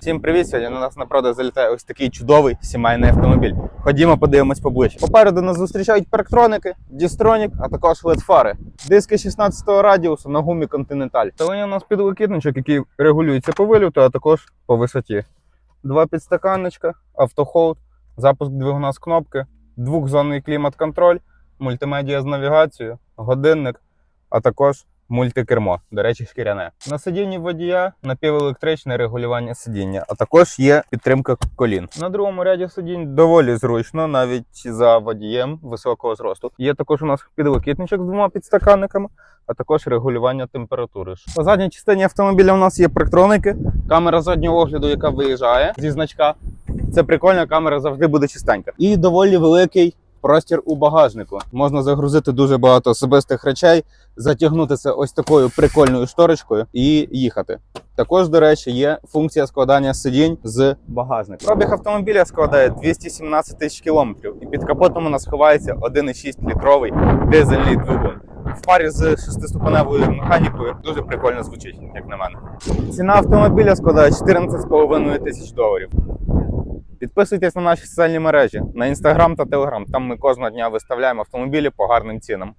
Всім привіт! Сьогодні на нас на продаж залітає ось такий чудовий сімейний автомобіль. Ходімо, подивимось поближче. Попереду нас зустрічають парктроники, дістронік, а також LED-фари. Диски 16-го радіусу на гумі Continental. Та у нас підлокітничок, який регулюється по вилюту, а також по висоті. Два підстаканничка, автохолд, запуск двигуна з кнопки, двохзонний клімат-контроль, мультимедіа з навігацією, годинник, а також мультикермо, до речі, шкіряне. На сидінні водія напівелектричне регулювання сидіння, а також є підтримка колін. На другому ряді сидінь доволі зручно, навіть за водієм високого зросту. Є також у нас підлокітничок з двома підстаканниками, а також регулювання температури. По задній частині автомобіля у нас є парктроники, камера заднього огляду, яка виїжджає зі значка. Це прикольно, камера завжди буде чистенька. І доволі великий простір у багажнику. Можна загрузити дуже багато особистих речей, затягнути це ось такою прикольною шторочкою і їхати. Також, до речі, є функція складання сидінь з багажника. Пробіг автомобіля складає 217 тисяч кілометрів, і під капотом у нас ховається 1,6 літровий дизельний двигун. В парі з шестиступеневою механікою дуже прикольно звучить, як на мене. Ціна автомобіля складає 14,5 тисяч доларів. Підписуйтесь на наші соціальні мережі на інстаграм та телеграм. Там ми кожного дня виставляємо автомобілі по гарним цінам.